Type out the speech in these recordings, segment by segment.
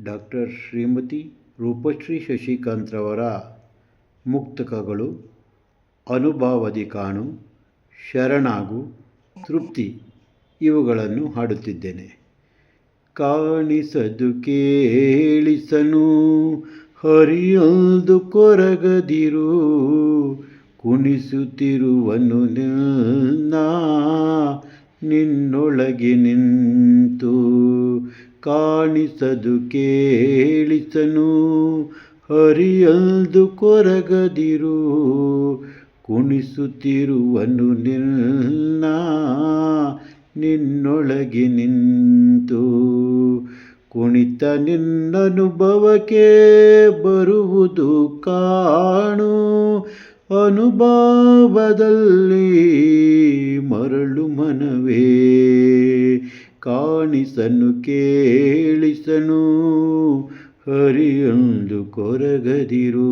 Doctor Shrimati Roopashree ಶಶಿಕಾಂತ್ರವರ ಮುಕ್ತಕಗಳು, ಅನುಭಾವದಿ ಕಾಣು, ಶರಣಾಗು, ತೃಪ್ತಿ ಇವುಗಳನ್ನು ಹಾಡುತ್ತಿದ್ದೇನೆ. ಕಾಣಿಸದು ಕೇಳಿಸನು ಹರಿಯಲ್ದು ಕೊರಗದಿರು, ಕುಣಿಸುತ್ತಿರುವನು ನಿನ್ನ ನಿನ್ನೊಳಗೆ ನಿಂತು ಕಾಣಿಸದು ಕೇಳಿಸನು, ಹರಿಯಲ್ದು ಕೊರಗದಿರು, ಕುಣಿಸುತ್ತಿರುವನು ನಿನ್ನ, ನಿನ್ನೊಳಗೆ ನಿಂತು, ಕುಣಿತ ನಿನ್ನನುಭವಕ್ಕೆ ಬರುವುದು ಕಾಣು, ಅನುಭವದಲ್ಲಿ ಮರಳು ಮನವೇ, ಕಾಣಿಸನು ಕೇಳಿಸನು ಹರಿಯಂದು ಕೊರಗದಿರು.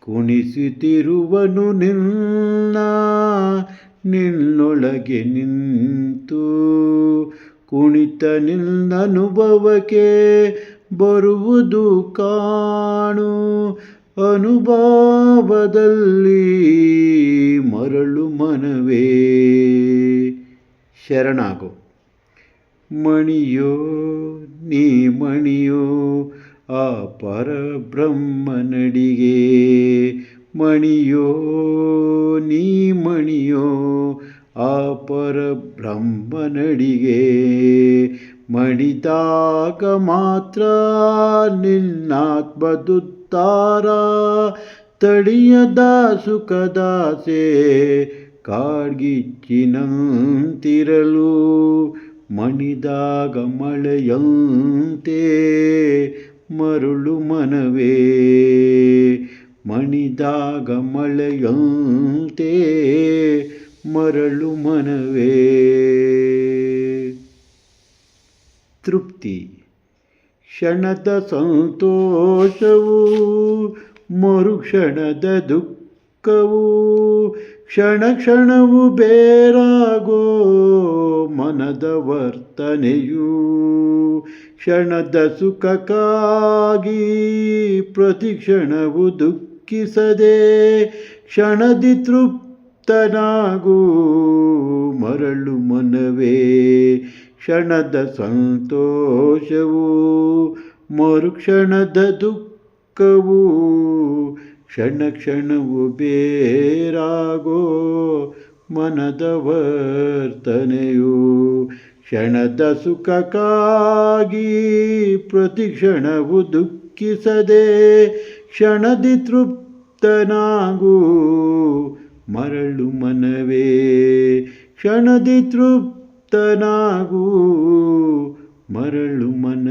ಕುಣಿಸುತ್ತಿರುವನು ನಿನ್ನ, ನಿನ್ನೊಳಗೆ ನಿಂತು. ಕುಣಿತ ನಿನ್ನನುಭವಕ್ಕೆ ಬರುವುದು ಕಾಣು. ಅನುಭವದಲ್ಲಿ ಮರಳು ಮನವೇ. ಶರಣಾಗು. ಮಣಿಯೋ, ನೀ ಮಣಿಯೋ, ಆ ಪರಬ್ರಹ್ಮನಡಿಗೆ. ಮಣಿಯೋ, ನೀ ಮಣಿಯೋ, ಆ ಪರಬ್ರಹ್ಮನಡಿಗೆ. ಮಣಿದಾಗ ಮಾತ್ರ ನಿನ್ನಾತ್ಮದುತ್ತಾರ ತಡಿಯದ ಸುಖದಾಸೆ ಕಾಡ್ಗಿಚ್ಚಿನಂತಿರಲು. ಮಣಿದಾಗ ಮಳೆಯಂತೆ ಮರುಳು ಮನವೇ. ಮಣಿದಾಗ ಮಳೆಯಂತೆ ಮರಳು ಮನವೇ. ತೃಪ್ತಿ. ಕ್ಷಣದ ಸಂತೋಷವು ಮರುಕ್ಷಣದ ದುಃಖವು ಕ್ಷಣ ಕ್ಷಣವು ಬೇರಾಗೋ ಮನದ ವರ್ತನೆಯು ಕ್ಷಣದ ಸುಖಕ್ಕಾಗಿ ಪ್ರತಿ ಕ್ಷಣವು ದುಃಖಿಸದೆ ಕ್ಷಣದಿ ತೃಪ್ತನಾಗೂ ಮರಳು ಮನವೇ ಕ್ಷಣದ ಸಂತೋಷವು ಮರುಕ್ಷಣದ ದುಃಖವು ಕ್ಷಣ ಕ್ಷಣವು ಬೇರಾಗೋ ಮನದ ವರ್ತನೆಯು ಕ್ಷಣದ ಸುಖಕ್ಕಾಗಿ ಪ್ರತಿ ಕ್ಷಣವು ದುಃಖಿಸದೆ ಕ್ಷಣದಿ ತೃಪ್ತನಾಗು. ಮರಳು ಮನವೇ, ಕ್ಷಣದಿ ತೃಪ್ತನಾಗು. ಮರಳು ಮನ